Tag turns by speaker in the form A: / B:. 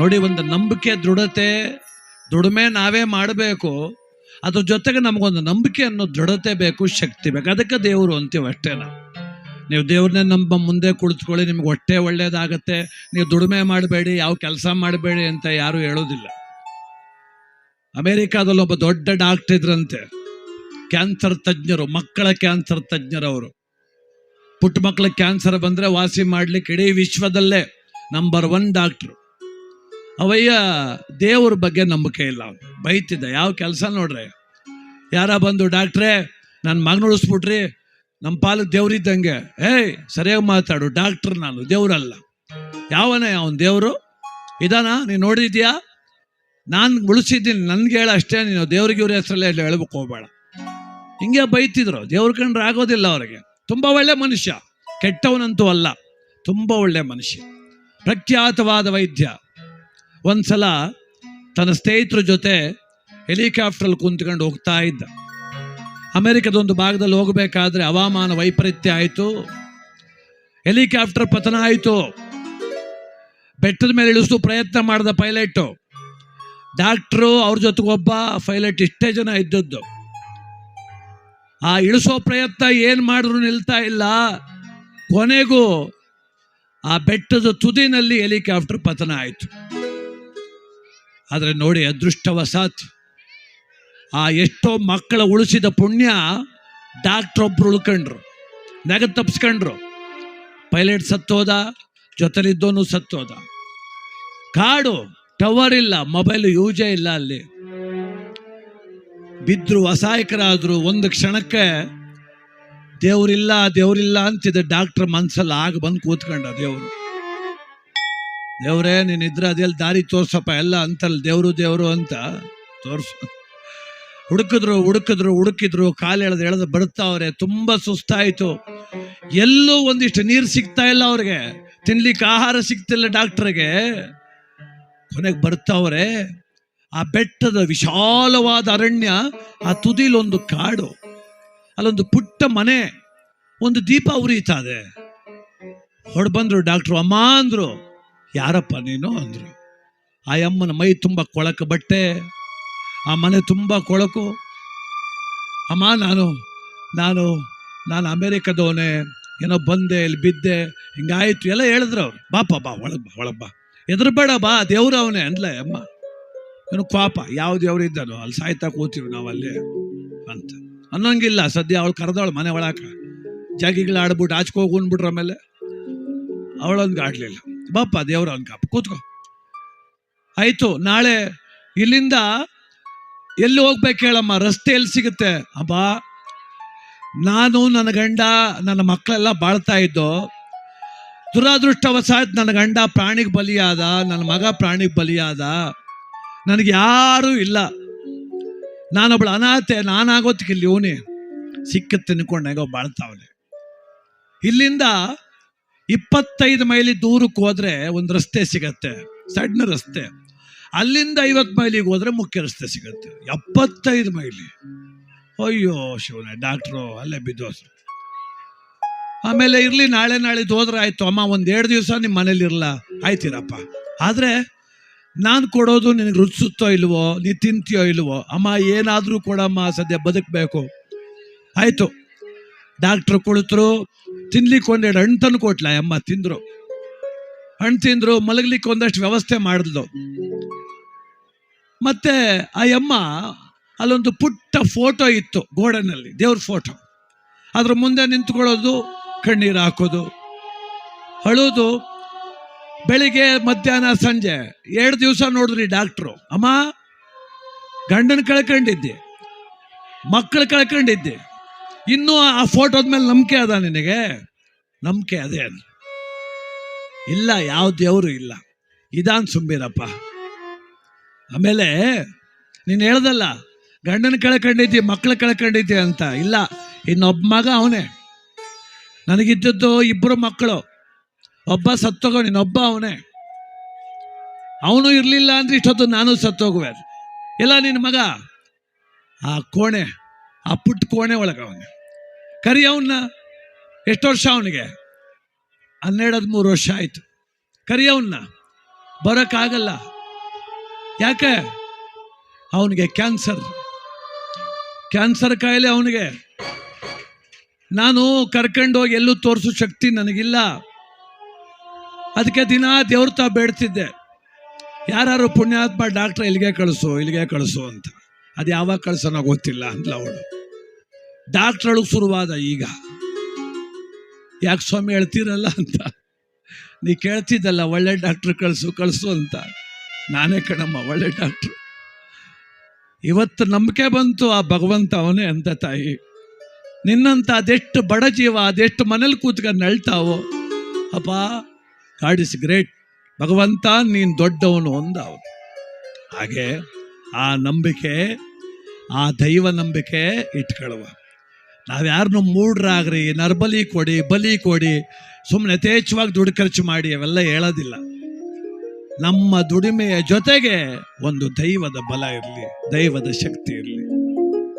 A: ನೋಡಿ, ಒಂದು ನಂಬಿಕೆ ದೃಢತೆ, ದುಡಿಮೆ ನಾವೇ ಮಾಡಬೇಕು. ಅದ್ರ ಜೊತೆಗೆ ನಮಗೊಂದು ನಂಬಿಕೆ ಅನ್ನೋ ದೃಢತೆ ಬೇಕು, ಶಕ್ತಿ ಬೇಕು. ಅದಕ್ಕೆ ದೇವರು ಅಂತೀವಿ ಅಷ್ಟೇ ನಾವು. ನೀವು ದೇವ್ರನ್ನೇ ನಂಬ ಮುಂದೆ ಕುಳಿತುಕೊಳ್ಳಿ, ನಿಮ್ಗೆ ಹೊಟ್ಟೆ ಒಳ್ಳೇದಾಗತ್ತೆ. ನೀವು ದುಡಿಮೆ ಮಾಡಬೇಡಿ, ಯಾವ ಕೆಲಸ ಮಾಡಬೇಡಿ ಅಂತ ಯಾರು ಹೇಳೋದಿಲ್ಲ. ಅಮೇರಿಕಾದಲ್ಲಿ ಒಬ್ಬ ದೊಡ್ಡ ಡಾಕ್ಟರ್ ಇದ್ರಂತೆ. ಕ್ಯಾನ್ಸರ್ ತಜ್ಞರು, ಮಕ್ಕಳ ಕ್ಯಾನ್ಸರ್ ತಜ್ಞರು ಅವರು. ಪುಟ್ಟ ಮಕ್ಕಳ ಕ್ಯಾನ್ಸರ್ ಬಂದರೆ ವಾಸಿ ಮಾಡ್ಲಿಕ್ಕೆ ಇಡೀ ವಿಶ್ವದಲ್ಲೇ ನಂಬರ್ ಒನ್ ಡಾಕ್ಟ್ರು. ಅವಯ್ಯ, ದೇವ್ರ ಬಗ್ಗೆ ನಂಬಿಕೆ ಇಲ್ಲ ಅವ್ನು. ಬೈತಿದ್ದ. ಯಾವ ಕೆಲಸ ನೋಡ್ರಿ? ಯಾರ ಬಂದು, ಡಾಕ್ಟ್ರೇ ನನ್ನ ಮಗನ ಉಳಿಸ್ಬಿಟ್ರಿ ನಮ್ಮ ಪಾಲು ದೇವ್ರಿದ್ದಂಗೆ ಏಯ್, ಸರಿಯಾಗಿ ಮಾತಾಡು. ಡಾಕ್ಟ್ರ್ ನಾನು, ದೇವ್ರಲ್ಲ. ಯಾವನೇ ಅವನು ದೇವರು? ಇದಾನ? ನೀನು ನೋಡಿದ್ಯಾ? ನಾನು ಉಳಿಸಿದ್ದೀನಿ. ನನ್ಗೆ ಹೇಳ ಅಷ್ಟೇ. ನೀನು ದೇವ್ರಿಗೆ ಇವ್ರ ಹೆಸರಲ್ಲೇ ಹೇಳ್ಬೇಕು, ಹೋಗ್ಬೇಡ. ಹಿಂಗೆ ಬೈತಿದ್ರು. ದೇವ್ರ ಕಂಡ್ರೆ ಆಗೋದಿಲ್ಲ ಅವರಿಗೆ. ತುಂಬ ಒಳ್ಳೆ ಮನುಷ್ಯ. ಕೆಟ್ಟವನಂತೂ ಅಲ್ಲ. ತುಂಬ ಒಳ್ಳೆ ಮನುಷ್ಯ. ಪ್ರಖ್ಯಾತವಾದ ವೈದ್ಯ. ಒಂದ್ಸಲ ತನ್ನ ಸ್ನೇಹಿತರ ಜೊತೆ ಹೆಲಿಕಾಪ್ಟ್ರಲ್ಲಿ ಕುಂತ್ಕೊಂಡು ಹೋಗ್ತಾ ಇದ್ದ. ಅಮೆರಿಕದ ಒಂದು ಭಾಗದಲ್ಲಿ ಹೋಗಬೇಕಾದ್ರೆ ಹವಾಮಾನ ವೈಪರೀತ್ಯ ಆಯಿತು. ಹೆಲಿಕಾಪ್ಟರ್ ಪತನ ಆಯಿತು. ಬೆಟ್ಟದ ಮೇಲೆ ಇಳಿಸು ಪ್ರಯತ್ನ ಮಾಡಿದ ಪೈಲಟು. ಡಾಕ್ಟ್ರು ಅವ್ರ ಜೊತೆಗೆ ಒಬ್ಬ ಪೈಲಟ್ ಇಷ್ಟೇ ಜನ ಇದ್ದದ್ದು. ಆ ಇಳಿಸೋ ಪ್ರಯತ್ನ ಏನು ಮಾಡಿದ್ರು ನಿಲ್ತಾ ಇಲ್ಲ. ಕೊನೆಗೂ ಆ ಬೆಟ್ಟದ ತುದಿನಲ್ಲಿ ಹೆಲಿಕಾಪ್ಟರ್ ಪತನ ಆಯಿತು. ಆದರೆ ನೋಡಿ ಅದೃಷ್ಟವಸಾತ್ ಆ ಎಷ್ಟೋ ಮಕ್ಕಳ ಉಳಿಸಿದ ಪುಣ್ಯ ಡಾಕ್ಟ್ರ್ ಒಬ್ರು ಉಳ್ಕೊಂಡ್ರು, ನೆಗ ತಪ್ಸ್ಕೊಂಡ್ರು. ಪೈಲಟ್ ಸತ್ತೋದ ಜೊತೆಲಿದ್ದೋನು ಸತ್ತೋದ. ಕಾಡು ಟವರ್ ಇಲ್ಲ ಮೊಬೈಲ್ ಯೂಜೇ ಇಲ್ಲ ಅಲ್ಲಿ. ಬಿದ್ರು ಅಸಹಾಯಕರಾದ್ರು, ಒಂದು ಕ್ಷಣಕ್ಕೆ ದೇವರಿಲ್ಲ ದೇವರಿಲ್ಲ ಅಂತಿದ್ದ ಡಾಕ್ಟರ್ ಮನ್ಸಲ್ಲಿ ಆಗ ಬಂದು ಕೂತ್ಕೊಂಡ ದೇವ್ರು. ದೇವ್ರೇ ನೀನಿದ್ರೆ ಅದೆಲ್ಲ ದಾರಿ ತೋರ್ಸಪ್ಪ, ಎಲ್ಲ ಅಂತಲ್ಲ, ದೇವರು ದೇವರು ಅಂತ ತೋರ್ಸು. ಹುಡುಕಿದ್ರು ಹುಡುಕಿದ್ರು ಹುಡುಕಿದ್ರು, ಕಾಲು ಎಳೆದು ಎಳೆದು ಬರ್ತಾವ್ರೆ ತುಂಬಾ ಸುಸ್ತಾಯಿತು. ಎಲ್ಲೂ ಒಂದಿಷ್ಟು ನೀರು ಸಿಗ್ತಾ ಇಲ್ಲ ಅವ್ರಿಗೆ. ತಿನ್ಲಿಕ್ಕೆ ಆಹಾರ ಸಿಗ್ತಿಲ್ಲ ಡಾಕ್ಟ್ರಿಗೆ. ಕೊನೆಗೆ ಬರ್ತಾವ್ರೆ ಆ ಬೆಟ್ಟದ ವಿಶಾಲವಾದ ಅರಣ್ಯ, ಆ ತುದಿಲೊಂದು ಕಾಡು, ಅಲ್ಲೊಂದು ಪುಟ್ಟ ಮನೆ, ಒಂದು ದೀಪ ಉರಿತಾದೆ ಇದೆ. ಬಂದ್ರು ಡಾಕ್ಟ್ರು ಅಮ್ಮ ಅಂದ್ರು ಯಾರಪ್ಪ ನೀನು? ಅಂದರು. ಆ ಅಮ್ಮನ ಮೈ ತುಂಬ ಕೊಳಕ ಬಟ್ಟೆ, ಆ ಮನೆ ತುಂಬ ಕೊಳಕು. ಅಮ್ಮ, ನಾನು ನಾನು ನಾನು ಅಮೇರಿಕದವನೇ, ಏನೋ ಬಂದೆ, ಇಲ್ಲಿ ಬಿದ್ದೆ, ಹಿಂಗಾಯ್ತು, ಎಲ್ಲ ಹೇಳಿದ್ರು ಅವ್ರು. ಬಾಪ ಬಾ ಒಳಗೆ ಬಾ ಒಳಗೆ ಬಾ. ಎದುರುಬೇಡ ಬಾ, ದೇವ್ರ ಅವನೇ, ಅಂದ್ಲೆ ಅಮ್ಮ. ಏನು ಪಾಪ, ಯಾವ ದೇವ್ರು ಇದ್ದಾನೋ, ಅಲ್ಲಿ ಸಾಯ್ತಾ ಕೂತೀವಿ ನಾವು ಅಲ್ಲಿ ಅಂತ. ಅನ್ನೋಂಗಿಲ್ಲ, ಸದ್ಯ ಅವಳು ಕರೆದವಳು ಮನೆ ಒಳಕ ಜಾಗಿಗಳು ಆಡ್ಬಿಟ್ಟು ಆಚ್ಕೊ ಹೋಗಿ ಉಣ್ಬಿಟ್ರು ಆಮೇಲೆ. ಅವಳೊಂದು ಆಡ್ಲಿಲ್ಲ. ಬಾಪ ದೇವ್ರ ಅನ್ಕಪ್ಪ ಕಾಪ ಕೂತ್ಕೋ. ಆಯ್ತು, ನಾಳೆ ಇಲ್ಲಿಂದ ಎಲ್ಲಿ ಹೋಗ್ಬೇಕು ಹೇಳಮ್ಮ? ರಸ್ತೆ ಎಲ್ಲಿ ಸಿಗುತ್ತೆ? ಅಬ್ಬ, ನಾನು, ನನ್ನ ಗಂಡ, ನನ್ನ ಮಕ್ಕಳೆಲ್ಲ ಬಾಳ್ತಾ ಇದ್ದು, ದುರಾದೃಷ್ಟವಶಾತ್ ನನ್ನ ಗಂಡ ಪ್ರಾಣಿಗೆ ಬಲಿಯಾದ, ನನ್ನ ಮಗ ಪ್ರಾಣಿಗೆ ಬಲಿಯಾದ, ನನಗೆ ಯಾರೂ ಇಲ್ಲ. ನಾನೊಬ್ಳು ಅನಾಥೆ ನಾನಾಗೋದಕ್ಕೆ ಇಲ್ಲಿ ಇವನೇ ಸಿಕ್ಕ ತಿನ್ಕೊಂಡಾಗ ಬಾಳ್ತಾವನೆ. ಇಲ್ಲಿಂದ ಇಪ್ಪತ್ತೈದು ಮೈಲಿ ದೂರಕ್ಕೆ ಹೋದ್ರೆ ಒಂದು ರಸ್ತೆ ಸಿಗತ್ತೆ, ಸಣ್ಣ ರಸ್ತೆ. ಅಲ್ಲಿಂದ ಐವತ್ತು ಮೈಲಿಗೆ ಹೋದ್ರೆ ಮುಖ್ಯ ರಸ್ತೆ ಸಿಗತ್ತೆ. ಎಪ್ಪತ್ತೈದು ಮೈಲಿ. ಅಯ್ಯೋ, ಶಿವನೇ, ಡಾಕ್ಟ್ರು ಅಲ್ಲೇ ಬಿದ್ದೋಸ್ರು ಆಮೇಲೆ ಇರ್ಲಿ, ನಾಳೆ ನಾಳಿದ್ದು ಹೋದ್ರೆ ಆಯ್ತು. ಅಮ್ಮ, ಒಂದು ಎರಡು ದಿವಸ ನಿಮ್ಮ ಮನೇಲಿ ಇರಲ್ಲ ಆಯ್ತಿರಪ್ಪ. ಆದ್ರೆ ನಾನು ಕೊಡೋದು ನಿನಗೆ ರುಚಿಸುತ್ತೋ ಇಲ್ವೋ, ನೀ ತಿಂತೀಯೋ ಇಲ್ವೋ, ಅಮ್ಮ ಏನಾದರೂ ಕೊಡಮ್ಮ, ಸದ್ಯ ಬದುಕಬೇಕು. ಆಯ್ತು. ಡಾಕ್ಟ್ರು ಕುಳಿತರು, ತಿನ್ಲಿಕ್ಕೆ ಒಂದೆರಡು ಹಣ್ಣು ತಂದು ಕೊಟ್ಲ, ಅಮ್ಮ ತಿಂದ್ರು. ಹಣ್ಣು ತಿಂದ್ರು, ಮಲಗಲಿಕ್ಕೆ ಒಂದಷ್ಟು ವ್ಯವಸ್ಥೆ ಮಾಡಿದ್ಲು. ಮತ್ತೆ ಆ ಅಮ್ಮ ಅಲ್ಲೊಂದು ಪುಟ್ಟ ಫೋಟೋ ಇತ್ತು ಗೋಡನಲ್ಲಿ, ದೇವ್ರ ಫೋಟೋ. ಅದ್ರ ಮುಂದೆ ನಿಂತ್ಕೊಳ್ಳೋದು, ಕಣ್ಣೀರು ಹಾಕೋದು. ಅಳೋದು, ಬೆಳಿಗ್ಗೆ, ಮಧ್ಯಾಹ್ನ, ಸಂಜೆ, ಎರಡು ದಿವಸ ನೋಡಿದ್ರಿ ಡಾಕ್ಟ್ರು. ಅಮ್ಮ, ಗಂಡನ ಕಳ್ಕೊಂಡಿದ್ದೆ, ಮಕ್ಕಳು ಕಳ್ಕೊಂಡಿದ್ದೆ. ಇನ್ನೂ ಆ ಫೋಟೋದ ಮೇಲೆ ನಂಬಿಕೆ ಅದ ನಿನಗೆ? ನಂಬಿಕೆ ಅದೇ ಇಲ್ಲ, ಯಾವ ದೇವರು ಇಲ್ಲ. ಇದಾನ್ ಸುಂಬಿರಪ್ಪ. ಆಮೇಲೆ ನೀನು ಹೇಳ್ದಲ್ಲ, ಗಂಡನ ಕಳ್ಕೊಂಡಿದ್ದಿ ಮಕ್ಕಳು ಕೆಳಕಂಡೈತಿ ಅಂತ. ಇಲ್ಲ, ಇನ್ನೊಬ್ಬ ಮಗ ಅವನೇ. ನನಗಿದ್ದದ್ದು ಇಬ್ಬರು ಮಕ್ಕಳು. ಒಬ್ಬ ಸತ್ತೋಗೋ ನೀನೊಬ್ಬ ಅವನೇ. ಅವನು ಇರಲಿಲ್ಲ ಅಂದ್ರೆ ಇಷ್ಟೊತ್ತು ನಾನು ಸತ್ತೋಗುವೆ. ಎಲ್ಲ ನಿನ್ನ ಮಗ? ಆ ಕೋಣೆ. ಆ ಪುಟ್ಟ ಕೋಣೆ ಒಳಗೆ ಅವನು. ಕರಿ ಅವನ್ನ ಎಷ್ಟು ವರ್ಷ ಅವನಿಗೆ? ಹನ್ನೆರಡು, ಹದಿಮೂರು ವರ್ಷ ಆಯ್ತು. ಕರಿ ಅವನ್ನ ಬರೋಕ್ಕಾಗಲ್ಲ. ಯಾಕೆ? ಅವನಿಗೆ ಕ್ಯಾನ್ಸರ್. ಕ್ಯಾನ್ಸರ್ ಕಾಯಿಲೆ ಅವನಿಗೆ. ನಾನು ಕರ್ಕೊಂಡೋಗಿ ಎಲ್ಲೂ ತೋರಿಸೋ ಶಕ್ತಿ ನನಗಿಲ್ಲ. ಅದಕ್ಕೆ ದಿನ ದೇವ್ರ ತಾ ಬೇಡ್ತಿದ್ದೆ. ಯಾರು ಪುಣ್ಯಾತ್ಮ ಡಾಕ್ಟ್ರ್ ಇಲ್ಲಿಗೆ ಕಳಿಸು ಇಲ್ಲಿಗೆ ಕಳಿಸು ಅಂತ. ಅದು ಯಾವಾಗ ಕಳ್ಸೋನೋ ಗೊತ್ತಿಲ್ಲ ಅಂತ ಅವಳು. ಡಾಕ್ಟ್ರಳು ಶುರುವಾದ ಈಗ. ಯಾಕೆ ಸ್ವಾಮಿ ಹೇಳ್ತೀರಲ್ಲ ಅಂತ. ನೀ ಕೇಳ್ತಿದ್ದಲ್ಲ, ಒಳ್ಳೆ ಡಾಕ್ಟ್ರ್ ಕಳಿಸು ಕಳಿಸು ಅಂತ. ನಾನೇ ಕಣಮ್ಮ, ಒಳ್ಳೆ ಡಾಕ್ಟ್ರು. ಇವತ್ತು ನಂಬಿಕೆ ಬಂತು, ಆ ಭಗವಂತ ಅವನೇ ಅಂತ ತಾಯಿ. ನಿನ್ನಂತ ಅದೆಷ್ಟು ಬಡ ಜೀವ, ಅದೆಷ್ಟು ಮನೇಲಿ ಕೂತ್ಕೊಂಡು ನಳ್ತಾವೋ, ಅಪ್ಪ, ಗಾಡ್ ಇಸ್ ಗ್ರೇಟ್. ಭಗವಂತ ನೀನು ದೊಡ್ಡವನು ಅಂದ ಅವನು. ಹಾಗೆ ಆ ನಂಬಿಕೆ, ಆ ದೈವ ನಂಬಿಕೆ ಇಟ್ಕೊಳ್ಳುವ. ನಾವ್ಯಾರನ್ನು ಮೂಡ್ರಾಗ್ರಿ ನರ್ಬಲಿ ಕೊಡಿ, ಬಲಿ ಕೊಡಿ ಸುಮ್ಮನೆ ಯಥೇಚ್ಛವಾಗಿ ದುಡ್ಡು ಖರ್ಚು ಮಾಡಿ ಅವೆಲ್ಲ ಹೇಳೋದಿಲ್ಲ. ನಮ್ಮ ದುಡಿಮೆಯ ಜೊತೆಗೆ ಒಂದು ದೈವದ ಬಲ ಇರಲಿ, ದೈವದ ಶಕ್ತಿ ಇರಲಿ.